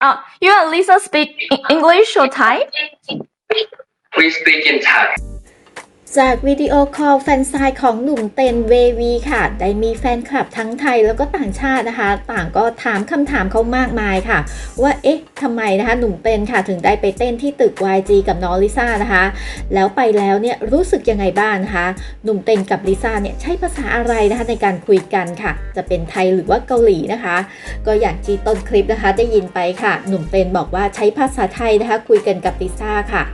Uh, you and Lisa speak English or Thai? We speak in Thai. จากวิดีโอคอลแฟนซายของหนุ่มเต็นเววีค่ะ ได้มีแฟนคลับทั้งไทยแล้วก็ต่างชาตินะคะ ต่างก็ถามคำถามเขามากมายค่ะ ว่าเอ๊ะทำไมนะคะหนุ่มเต็นค่ะถึงได้ไปเต้นที่ตึก YG กับน้องลิซ่านะคะ แล้วไปแล้วเนี่ยรู้สึกยังไงบ้างนะคะหนุ่มเต็นกับลิซ่าเนี่ยใช้ภาษาอะไรนะคะในการคุยกันค่ะ จะเป็นไทยหรือว่าเกาหลีนะคะ ก็อย่างที่ต้นคลิปนะคะได้ยินไปค่ะ หนุ่มเต็นบอกว่าใช้ภาษาไทยนะคะคุยกันกับลิซ่าค่ะ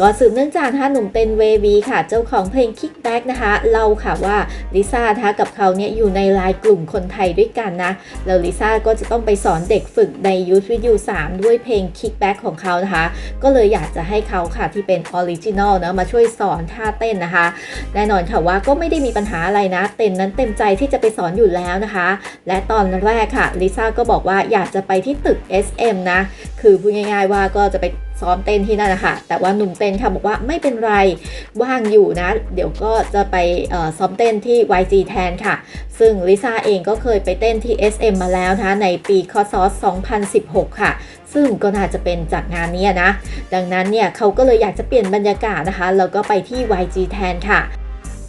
ก็สืบเนื่องจากนะคะหนุ่มเต็นเววีค่ะ เจ้าของเพลง Kickback นะคะเล่าค่ะว่าลิซ่านะคะกับเขาเนี่ยอยู่ในไลน์กลุ่มคนไทยด้วยกันนะ แล้วลิซ่าก็จะต้องไปสอนเด็กฝึกใน Youth With You 3ด้วยเพลง Kickback ของเขานะคะ ก็เลยอยากจะให้เขาค่ะที่เป็นออริจินอลนะมาช่วยสอนท่าเต้นนะคะ แน่นอนค่ะว่าก็ไม่ได้มีปัญหาอะไรนะ เต็นนั้นเต็มใจที่จะไปสอนอยู่แล้วนะคะ และตอนแรกค่ะลิซ่าก็บอกว่าอยากจะไปที่ตึก SM นะ คือพูดง่ายๆว่าก็จะไป ซ้อมเต้นที่นั่นนะคะแต่ว่าหนุ่มเต้นค่ะบอกว่าไม่เป็นไรว่างอยู่นะ เดี๋ยวก็จะไปซ้อมเต้นที่ YG แทนค่ะ ซึ่งลิซ่าเองก็เคยไปเต้นที่ SM มาแล้วนะในปีคศ2016 ค่ะ ซึ่งก็น่าจะเป็นจากงานนี้นะ ดังนั้นเนี่ยเขาก็เลยอยากจะเปลี่ยนบรรยากาศนะคะแล้วก็ไปที่ YG แทนค่ะ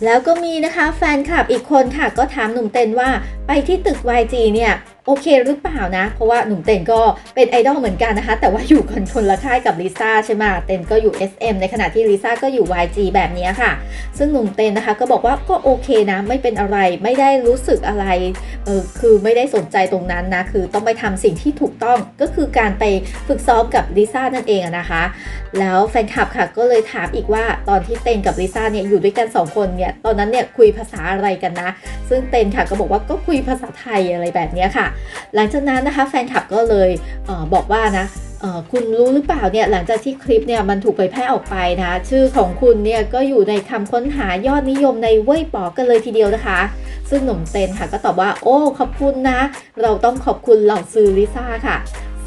แล้วก็มีนะคะแฟนคลับอีกคนค่ะ ก็ถามหนุ่มเต้นว่าไปที่ตึก YG เนี่ย โอเคหรือเปล่านะ เพราะว่าหนุ่มเต้นก็เป็นไอดอลเหมือนกันนะคะ แต่ว่าอยู่คนคนละค่ายกับลิซ่าใช่ไหมเต้นก็อยู่ SM ในขณะที่ลิซ่าก็อยู่ YG แบบนี้ค่ะ ซึ่งหนุ่มเต้นนะคะก็บอกว่าก็โอเคนะ ไม่เป็นอะไรไม่ได้รู้สึกอะไรเออคือไม่ได้สนใจตรงนั้นนะ คือต้องไปทำสิ่งที่ถูกต้องก็คือการไปฝึกซ้อมกับลิซ่านั่นเองนะคะ แล้วแฟนคลับค่ะก็เลยถามอีกว่าตอนที่เต้นกับลิซ่าเนี่ยอยู่ด้วยกันสองคนเนี่ยตอนนั้นเนี่ยคุยภาษาอะไรกันนะ ซึ่งเต้นค่ะก็บอกว่าก็คุยภาษาไทยอะไรแบบนี้ค่ะหลังจากนั้นนะคะแฟนคลับก็เลยเออบอกว่านะคุณรู้หรือเปล่าเนี่ยหลังจากที่คลิปเนี่ยมันถูกเผยแพร่ออกไปนะชื่อของคุณเนี่ยก็อยู่ในคำค้นหายอดนิยมในเว่ยป๋อกันเลยทีเดียวนะคะ ซึ่งหนุ่มเต้นค่ะก็ตอบว่าโอ้ขอบคุณนะ เราต้องขอบคุณเหล่าซื้อลิซ่าค่ะ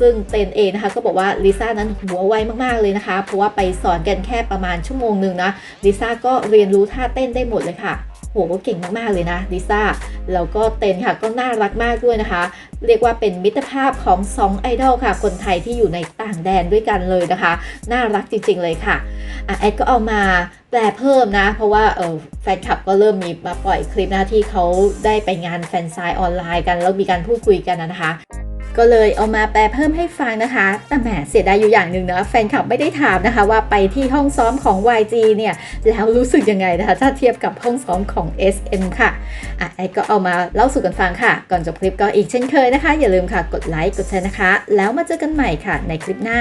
ซึ่งเต้นเองนะคะก็บอกว่าลิซ่านั้นหัวไวมากๆเลยนะคะ เพราะว่าไปสอนกันแค่ประมาณชั่วโมงหนึ่งนะลิซ่าก็เรียนรู้ท่าเต้นได้หมดเลยค่ะ โหก็เก่งมากๆเลยนะลิซ่าแล้วก็เต้นค่ะก็น่ารักมากด้วยนะคะ เรียกว่าเป็นมิตรภาพของ2ไอดอลค่ะ คนไทยที่อยู่ในต่างแดนด้วยกันเลยนะคะ น่ารักจริงๆเลยค่ะอะแอดก็เอามาแปลเพิ่มนะ เพราะว่าเออแฟนคลับก็เริ่มมีมาปล่อยคลิปนะที่เขาได้ไปงานแฟนไซน์ออนไลน์กัน แล้วมีการพูดคุยกันนะคะ ก็เลยเอามาแปลเพิ่มให้ฟังนะคะ แต่แหมเสียดายอยู่อย่างหนึ่งนะแฟนคลับไม่ได้ถามนะคะว่าไปที่ห้องซ้อมของ YG เนี่ยแล้วรู้สึกยังไงนะคะ ถ้าเทียบกับห้องซ้อมของ SM ค่ะอะไอ้ก็เอามาเล่าสู่กันฟังค่ะ ก่อนจบคลิปก็อีกเช่นเคยนะคะ อย่าลืมค่ะกดไลค์กดแชร์นะคะ แล้วมาเจอกันใหม่ค่ะในคลิปหน้า